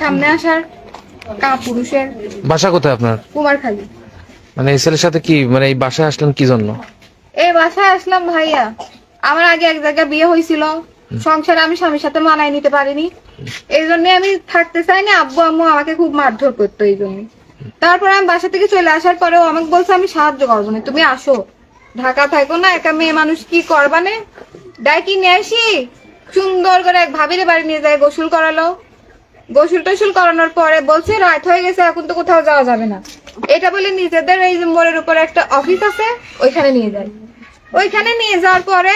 সামনে আসার কা বাসা কোথায় আপনার? কুমারখালী। মানে এই ছেলের সাথে কি মানে এই বাসায় আসলেন কি জন্য? এই বাসায় আসলাম ভাইয়া। আমার আগে এক জায়গায় বিয়ে হয়েছিল। সংসারে আমি স্বামীর সাথে মানায় নিতে পারিনি। এই জন্য আমি থাকতে চাই না আব্বু আম্মু আমাকে খুব মারধর করতো এই জন্য। তারপর আমি বাসা থেকে চলে আসার পরেও আমাকে বলছে আমি সাহায্য করব না তুমি আসো। ঢাকা থাকো না একা মেয়ে মানুষ কি করবানে ডাকি নিয়ে আসি? সুন্দর করে এক ভাবিরে বাড়ি নিয়ে যায় গোসল করালো। গোসল টোসল করানোর পরে বলছে রাত হয়ে গেছে এখন তো কোথাও যাওয়া যাবে না। এটা বলে নিজেদের এই মোড়ের উপরে একটা অফিস আছে ওইখানে নিয়ে যায়। ওইখানে নিয়ে যাওয়ার পরে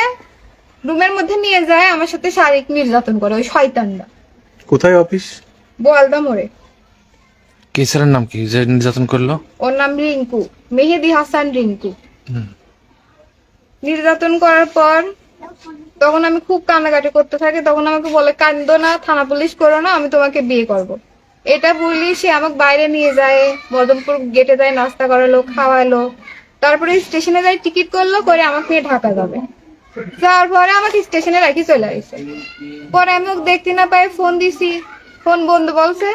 রুমের মধ্যে নিয়ে যায় আমার সাথে শারীরিক নির্যাতন করে ওই শয়তানরা। কোথায় অফিস? বোয়ালদা মোড়ে। কি নাম কি? যে নির্যাতন করল? ওর নাম রিঙ্কু মেহেদি হাসান রিঙ্কু। নির্যাতন করার পর তখন আমি খুব কান্নাকাটি করতে থাকি, তখন আমাকে বলে কান্দো না, থানা পুলিশ করো না, আমি তোমাকে বিয়ে করব। এটা বলি, সে আমাকে বাইরে নিয়ে যায় বদমপুর গেটে যায়, নাস্তা করালো, খাওয়ালো। তারপরে স্টেশনে যাই টিকিট করল, করে আমাকে নিয়ে ঢাকা যাবে। যাওয়ার পরে আমাকে স্টেশনে রাখি চলে আসছে পরে আমি ওকে দেখতে না পাই, ফোন দিছি। ফোন বন্ধ বলছে।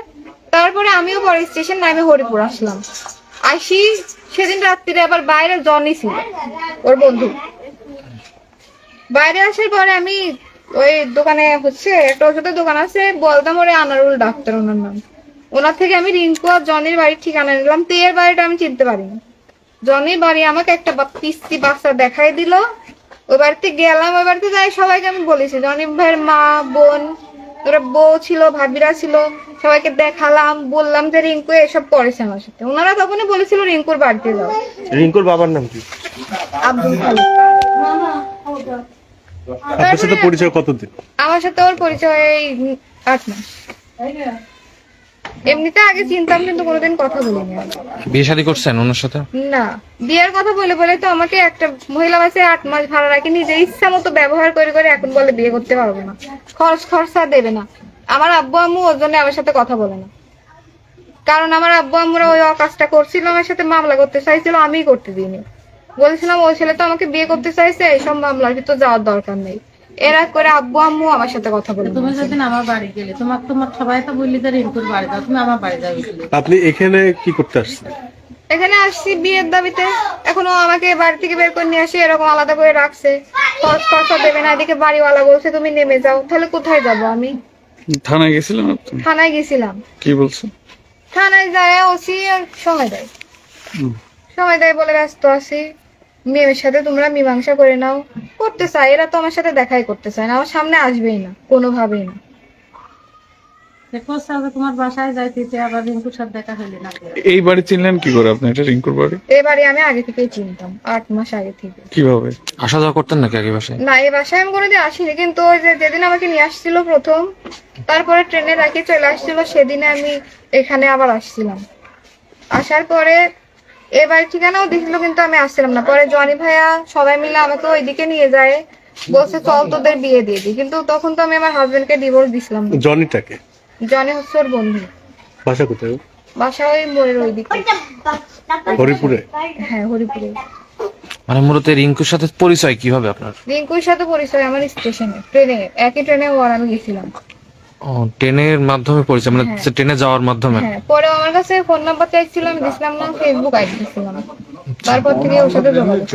তারপরে আমিও পরে স্টেশন নামে হরিপুর আসলাম। আসি, সেদিন রাত্রিরে আবার বাইরে জনি ছিল, ওর বন্ধু। বাইরে আসার পরে আমি ওই দোকানে হচ্ছে একটা ওষুধের দোকান আছে বলতাম ওরে আনারুল ডাক্তার ওনার নাম। ওনার থেকে আমি রিঙ্কু আর জনির বাড়ির ঠিকানা নিলাম। তো এর বাড়িটা আমি চিনতে পারিনি। জনির বাড়ি আমাকে একটা বা- পিস্তি বাচ্চা দেখাই দিল। ওই বাড়িতে গেলাম ওই বাড়িতে যাই সবাইকে আমি বলেছি জনি ভাইয়ের মা বোন ওরা বউ ছিল ভাবিরা ছিল সবাইকে দেখালাম বললাম যে রিঙ্কু এসব করেছে আমার সাথে। ওনারা তখনই বলেছিল রিঙ্কুর বাড়িতে যাও। রিঙ্কুর বাবার নাম কি? আব্দুল খালিক। আপনার সাথে পরিচয় কতদিন? আমার সাথে ওর পরিচয় এই আট মাস। এমনিতে আগে চিনতাম কিন্তু কোনোদিন কথা বলিনি আমি। বিয়ে শাদী করছেন ওনার সাথে? না বিয়ের কথা বলে বলে তো আমাকে একটা মহিলা বাসে আট মাস ভাড়া রাখি নিজে ইচ্ছা মতো ব্যবহার করে করে এখন বলে বিয়ে করতে পারব না। খরচ খরচা দেবে না। আমার আব্বু আম্মু ওর জন্য আমার সাথে কথা বলে না। কারণ আমার আব্বু আম্মুরা ওই কাজটা করছিল আমার সাথে মামলা করতে চাইছিল আমিই করতে দিইনি। বলেছিলাম ওই ছেলে তো আমাকে বিয়ে করতে চাইছে এইসব মামলার ভিতর যাওয়ার দরকার নেই। এরা করে আব্বু আম্মু আমার সাথে কথা বলে তুমি যেদিন আমার বাড়ি গেলে তোমার তোমার সবাই তো বললি যে রিঙ্কুর বাড়ি যাও তুমি আমার বাড়ি যাবে আপনি এখানে কি করতে আসছেন? এখানে আসছি বিয়ের দাবিতে। এখনও আমাকে বাড়ি থেকে বের করে নিয়ে আসি এরকম আলাদা করে রাখছে। খরচ খরচা দেবে না এদিকে বাড়িওয়ালা বলছে তুমি নেমে যাও তাহলে কোথায় যাব আমি? থানায় গেছিলাম থানায় গেছিলাম। কি বলছেন? থানায় যায় ওসি আর সময় দেয়। সময় দেয় বলে ব্যস্ত আছি। মেয়ের সাথে তোমরা মীমাংসা করে নাও। করতে চাই এরা তো আমার সাথে দেখাই করতে চায় না আমার সামনে আসবেই না কোনোভাবেই না। তোমার বাসায় যাইতে আবার রিঙ্কুর সাথে দেখা হইলি না। এই বাড়ি চিনলেন কি করে আপনি? এটা রিঙ্কুর বাড়ি? এবারে আমি আগে থেকেই চিনতাম আট মাস আগে থেকে। কীভাবে? আসা যাওয়া করতেন নাকি আগে বাসায়? না এই বাসায় আমি কোনোদিন আসিনি কিন্তু ওই যে যেদিন আমাকে নিয়ে আসছিল প্রথম তারপরে ট্রেনে রাখি চলে আসছিল সেদিনে আমি এখানে আবার আসছিলাম। আসার পরে এবার ঠিকানাও দিছিল কিন্তু আমি আসছিলাম না। পরে জনি ভাইয়া সবাই মিলে আমাকে ওইদিকে নিয়ে যায়। বলছে চল তোদের বিয়ে দিয়ে দিই। কিন্তু তখন তো আমি আমার হাজবেন্ডকে ডিভোর্স দিছিলাম না। জনিটাকে? জনি হচ্ছে ওর বন্ধু। বাসা কোথায়? বাসা ওই মোড়ের ওইদিকে। হরিপুরে? হ্যাঁ হরিপুরে। মানে মূলত এই রিঙ্কুর সাথে পরিচয় কীভাবে আপনার? রিঙ্কুর সাথে পরিচয় আমার স্টেশনে ট্রেনে। একই ট্রেনে ওর আমি গেছিলাম। ট্রেনের মাধ্যমে পরিচয় মানে ট্রেনে যাওয়ার মাধ্যমে? হ্যাঁ পরে আমার কাছে ফোন নাম্বার চাইছিল আমি দিছিলাম না ফেসবুক আইডি দিছিলাম। তারপর থেকে ওর সাথে যোগাযোগ।